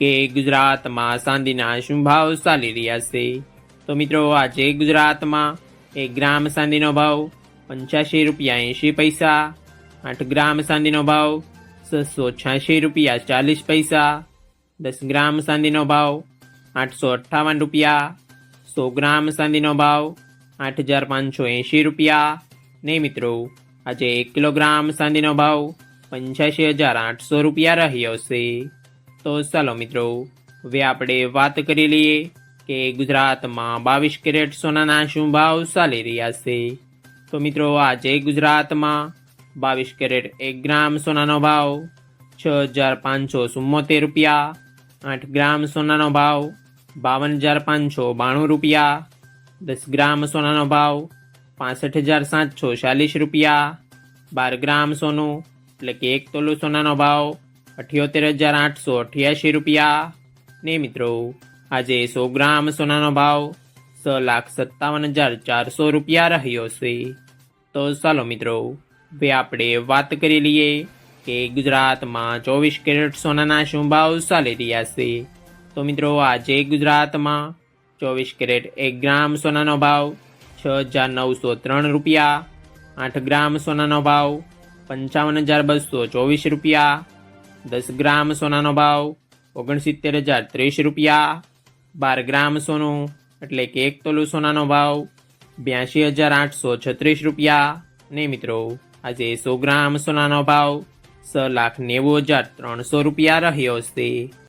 કે ગુજરાતમાં ચાંદીના શું ભાવ ચાલી રહ્યા છે? તો મિત્રો, આજે ગુજરાતમાં એક ગ્રામ ચાંદીનો ભાવ પંચ્યાસી રૂપિયા એંશી પૈસા, આઠ ગ્રામ ચાંદીનો ભાવ છસો છ્યાસી રૂપિયા ચાલીસ પૈસા, દસ ગ્રામ ચાંદીનો ભાવ આઠસો અઠ્ઠાવન રૂપિયા, સો ગ્રામ ચાંદીનો ભાવ આઠ હજાર પાંચસો એંશી રૂપિયા. ને મિત્રો, આજે એક કિલોગ્રામ ચાંદીનો ભાવ પંચ્યાસી હજાર આઠસો રૂપિયા રહ્યો છે. તો ચાલો મિત્રો, હવે આપણે વાત કરી લઈએ કે ગુજરાતમાં બાવીસ કેરેટ સોનાના શું ભાવ ચાલી રહ્યા છે. તો મિત્રો, આજે ગુજરાતમાં બાવીસ કેરેટ એક ગ્રામ સોનાનો ભાવ છ હજાર પાંચસો ચુમ્મોતેર રૂપિયા, આઠ ગ્રામ સોનાનો ભાવ બાવન હજાર પાંચસો બાણું રૂપિયા, દસ ગ્રામ સોનાનો ભાવ પાસઠ હજાર સાતસો ચાલીસ રૂપિયા, બાર ગ્રામ સોનું, એટલે કે એક તોલું સોનાનો ભાવ અઠ્યોતેર હજાર આઠસો અઠ્યાસી રૂપિયા. ને મિત્રો, આજે સો ગ્રામ સોનાનો ભાવ છ લાખ સત્તાવન હજાર ચારસો રૂપિયા રહ્યો છે. તો ચાલો મિત્રો, હવે આપણે વાત કરી લઈએ કે ગુજરાતમાં ચોવીસ કેરેટ સોનાના શું ભાવ ચાલી રહ્યા છે. તો મિત્રો, આજે ગુજરાતમાં ચોવીસ કેરેટ એક ગ્રામ સોનાનો ભાવ છ હજાર નવસો ત્રણ રૂપિયા. આઠ ગ્રામ સોનાનો ભાવ પંચાવન હજાર બસો ચોવીસ રૂપિયા. દસ ગ્રામ સોનાનો ભાવ ઓગણસિત્તેર હજાર ત્રીસ રૂપિયા. બાર ગ્રામ સોનું એટલે કે એક તોલું સોનાનો ભાવ બ્યાસી હજાર આઠસો છત્રીસ રૂપિયા. ને મિત્રો, આજે સો ગ્રામ સોનાનો ભાવ છ લાખ નેવું હજાર ત્રણસો રૂપિયા રહ્યો છે.